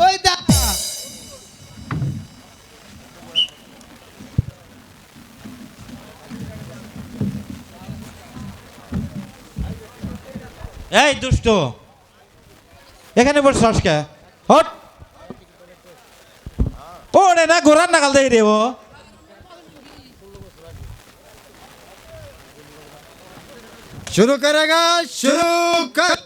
ওই দাদা এই দুষ্ট এখানে বসছস কে হট ওরে না ঘোরার নাগাল দেই রে ও शुरू करेगा शुरू कर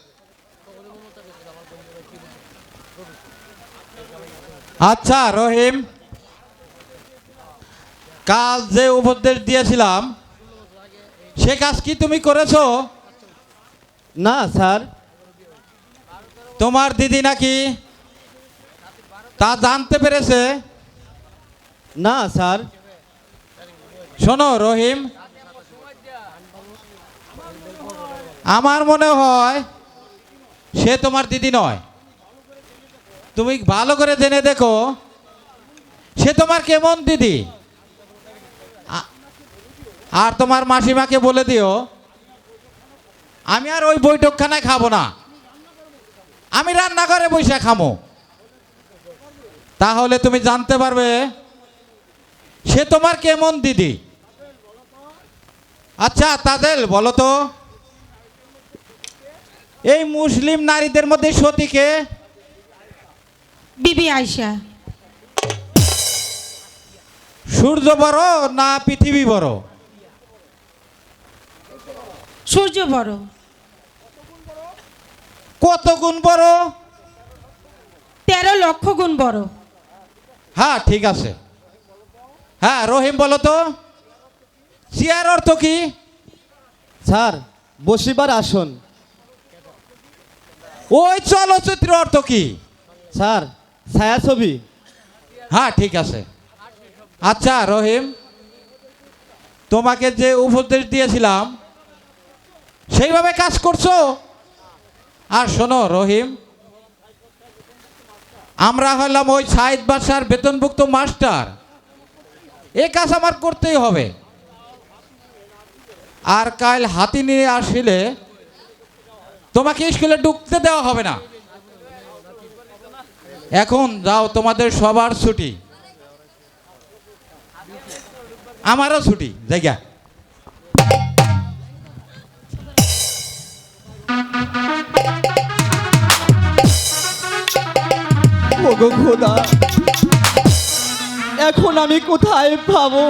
আচ্ছা রহিম কাল যে উপদেশ দিয়েছিলাম সে কাজ কি তুমি করেছ? না স্যার। তোমার দিদি নাকি তা জানতে পেরেছে? না স্যার। শোনো রহিম আমার মনে হয় সে তোমার দিদি নয়। তুমি ভালো করে জেনে দেখো, সে তোমার কেমন দিদি? আর তোমার মাসিমাকে বলে দিও, আমি আর ওই বৈঠকখানায় খাব না। আমি রান্নাঘরে বসে খামো। তাহলে তুমি জানতে পারবে, সে তোমার কেমন দিদি? আচ্ছা তাদের বলো তো। এই মুসলিম নারীদের মধ্যে সতীকে বিবি আয়সা সূর্য বড় না পৃথিবী বড়? সূর্য বড়। কত গুণ বড়? তেরো লক্ষ গুণ বড়। হ্যাঁ ঠিক আছে। হ্যাঁ রহিম বলো তো। চেয়ার অর্থ কি? স্যার বসিবার আসন। ওই চলচ্চিত্র অর্থ কি? স্যার ছায়াছবি? হ্যাঁ ঠিক আছে। আচ্ছা রহিম, তোমাকে যে উপদেশ দিয়েছিলাম, সেইভাবে কাজ করছ? আর শোনো, রহিম, আমরা হলাম ওই সাইদ বাসার বেতনভুক্ত মাস্টার। এ কাজ আমার করতেই হবে। আর কাল হাতি নিয়ে আসলে তোমাকে স্কুলে ঢুকতে দেওয়া হবে না। এখন যাও, তোমাদের সবার ছুটি। আমারও ছুটি, জায়গা। খোদা, এখন আমি কোথায় পাবো?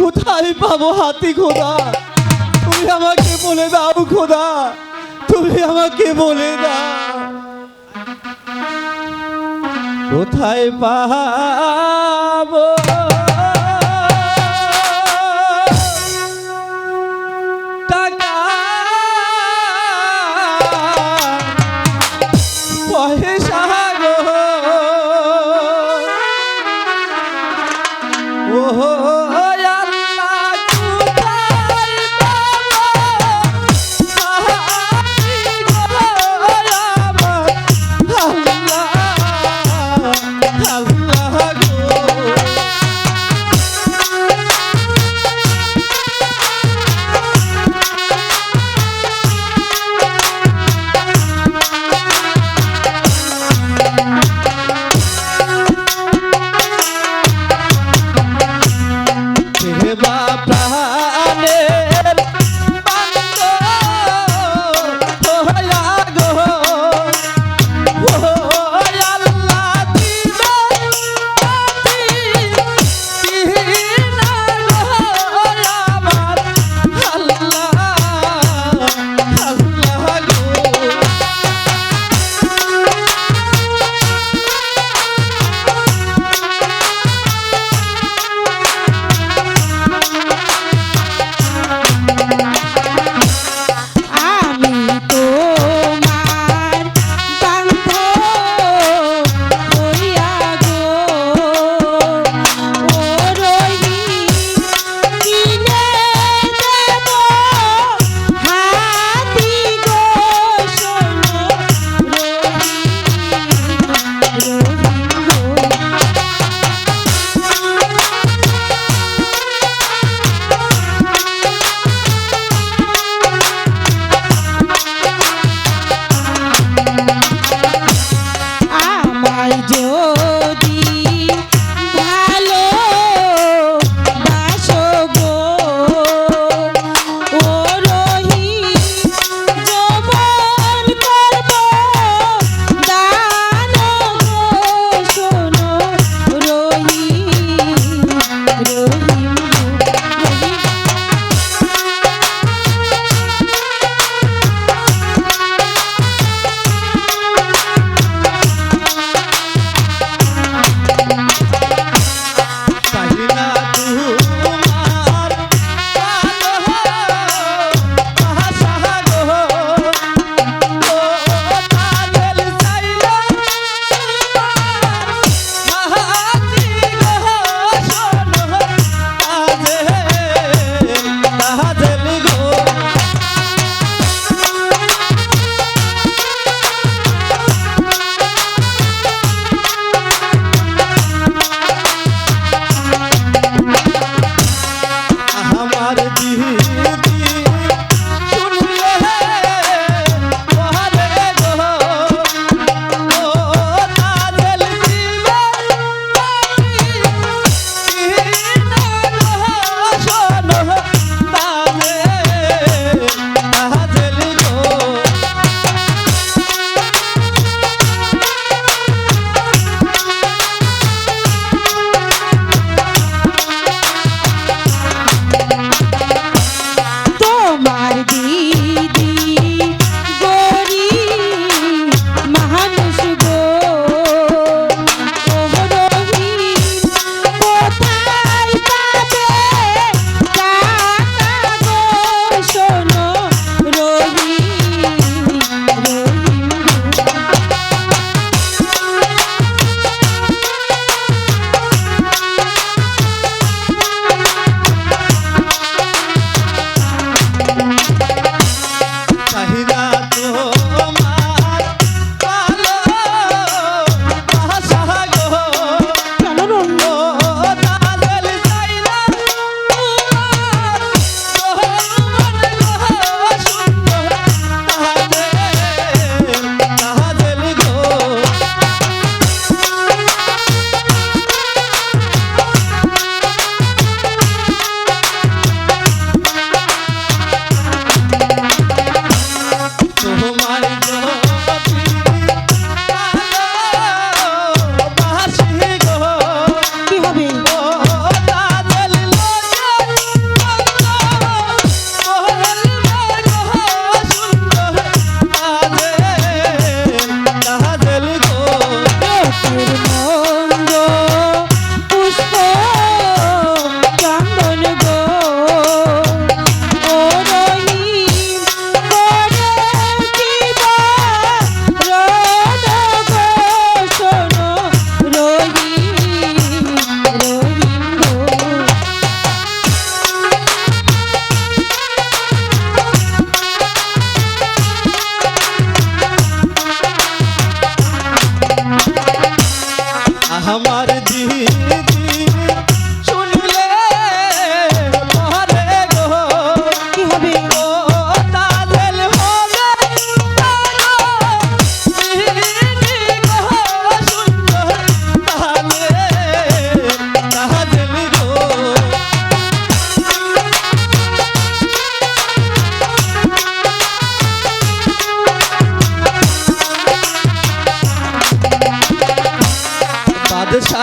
কোথায় পাবো হাতি খোদা? তুমি আমাকে বলে দাও খোদা, তুমি আমাকে বলে দাও। কোথায় পাবো?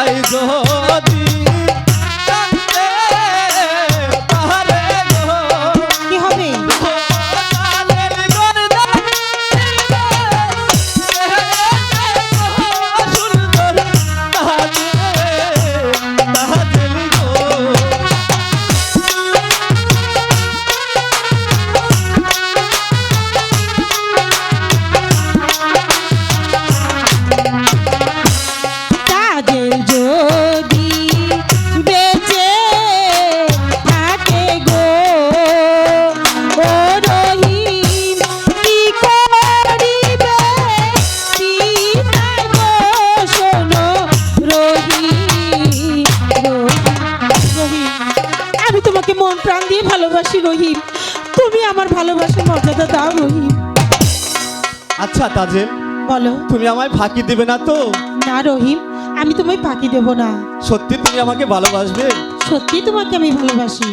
যাই দো ভালোবাসি রহিম। তুমি আমার ভালোবাসার মর্যাদা দাও রহিম। আচ্ছা তাজেল বলো। তুমি আমায় ফাঁকি দেবে না তো? না রহিম আমি তোমায় ফাঁকি দেব না। সত্যি তুমি আমাকে ভালোবাসবে? সত্যি তোমাকে আমি ভালোবাসি।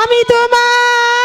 আমি তোমার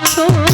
control.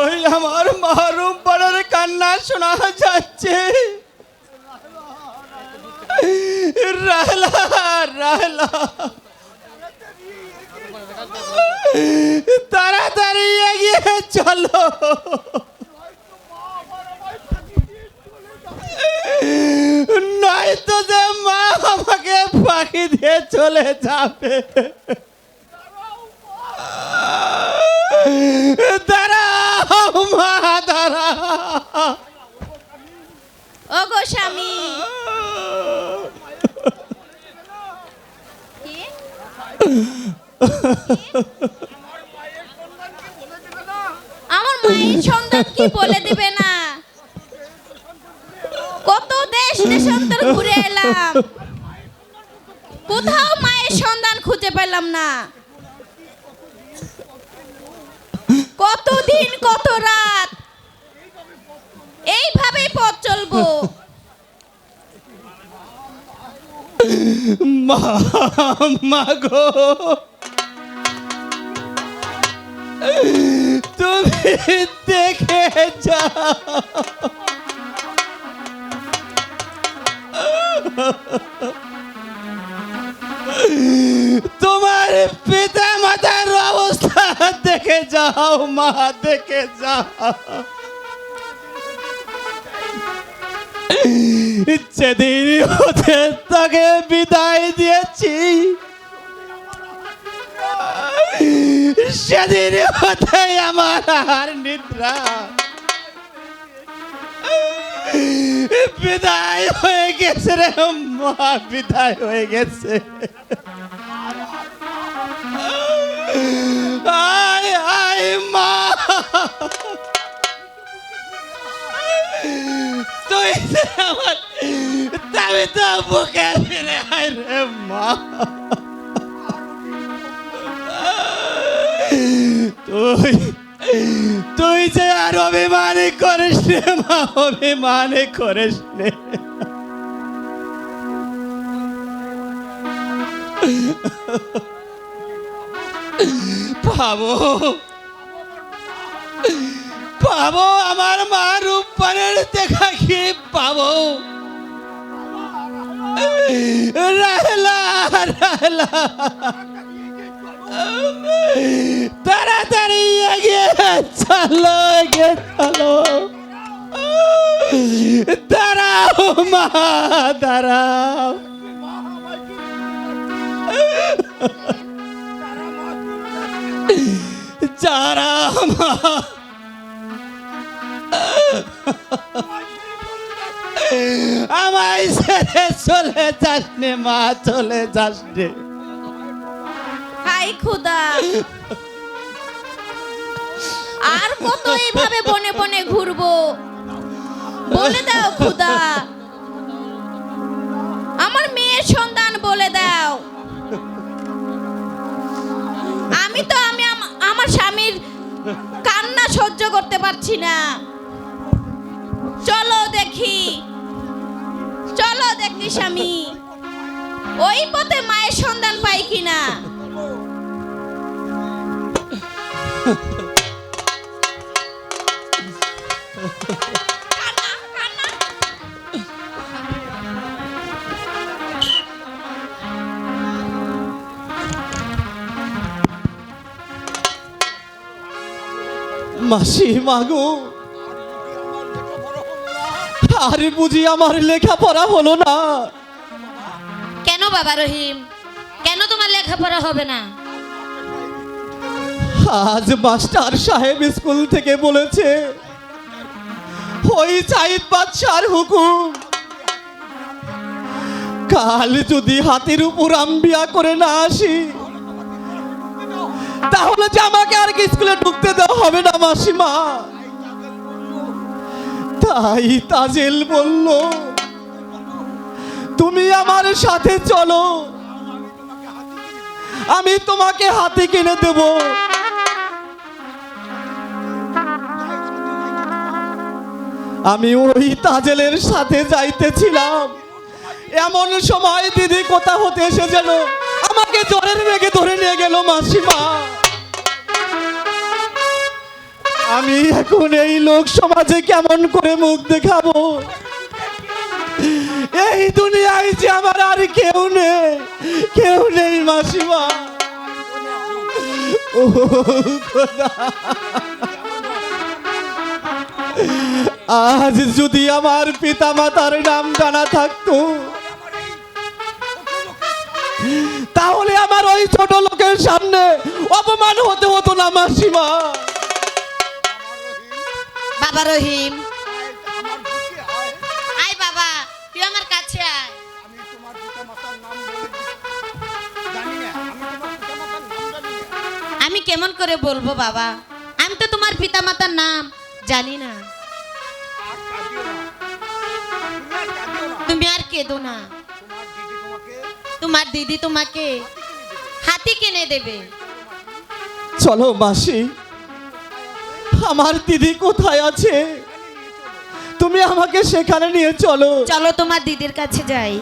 ওই আমার মারুম পাড়ার কান্না শোনা যাচ্ছে। রাহলা তাড়াতাড়ি এগিয়ে চলো। নয়তো যে মা আমাকে ফাঁকি দিয়ে চলে যাবে। আমার মায়ের সন্তান কি বলে দিবে না? কত দেশ দেশান্তর ঘুরে এলাম। কোথাও মায়ের সন্ধান খুঁজে পেলাম না। কতদিন কত রাত? এইভাবেই পথ চলবো। মা মা গো। তুমি দেখে যাও। তোমার পিতা মাতার অবস্থা দেখে যাও, মা দেখে যাও। যেদিন হতে তাকে বিদায় দিয়েছি। সেদিন হতে আমার আর নিদ্রা। বিদায় হয়ে গেছে রে মা বিদায় হয়ে গেছে। আয় আয় মা। তুই আমার তবে তো বুকে ফিরে আয় রে মা তুই তুই যে আর অভিমানে করিস রে মা, অভিমানে করিস রে পাবো। পাবো, আমার মা রূপপানের দেখা কি পাবো। রাহলা রাহলা তাড়াতাড়ি এগিয়ে চলো এগিয়ে চলো। দাঁড়াও মা, দাঁড়াও। যারা মা। আমায় ছেড়ে চলে যাসনে মা, চলে যাস হাই খুদা। আর কত এইভাবে বনে বনে ঘুরবো? বলে দাও খুদা। আমার মেয়ের সন্তান বলে দাও। আমি তো, আমি আমার স্বামীর কান্না সহ্য করতে পারছি না। চলো দেখি। চলো দেখি স্বামী। ওই পথে মায়ের সন্ধান পাই কিনা? মাসি মাগো আরে বুঝি আমার লেখাপড়া হলো না। কেন বাবা রহিম? কেন তোমার লেখাপড়া হবে না? আজ মাস্টার সাহেব স্কুল থেকে বলেছে ওই চাইদ বাদশার হুকুম। কাল যদি হাতির উপর আম্বিয়া করে না আসি তাহলে যে আমাকে আর কি স্কুলে ঢুকতে দেওয়া হবে না, মাসিমা? তাই তাজেল বলল, তুমি আমার সাথে চলো। আমি তোমাকে হাতে কিনে দেবো। আমি ওই তাজেলের সাথে যাইতেছিলাম। এমন সময় দিদি কোথা হতে এসে যেন আমাকে জ্বরের বেগে ধরে নিয়ে গেল মাসিমা। আমি এখন এই লোক সমাজে কেমন করে মুখ দেখাবো? এই দুনিয়ায় যে আমার আর কেউ নেই কেউ নেই মাসিমা। আজ যদি আমার পিতা মাতার নাম জানা থাকতো তাহলে আমার ওই ছোট লোকের সামনে অপমান হতে হতো না, মাসিমা। বাবা রহিম। আয় বাবা, তুই আমার কাছে আয়। আমি কেমন করে বলব বাবা? আমি তো তোমার পিতামাতার নাম জানি না। তুমি আর কেঁদো না। তোমার দিদি তোমাকে হাতি কিনে দেবে। চলো মাসি আমার দিদি কোথায় আছে? তুমি আমাকে সেখানে নিয়ে চলো। চলো তোমার দিদির কাছে যাই।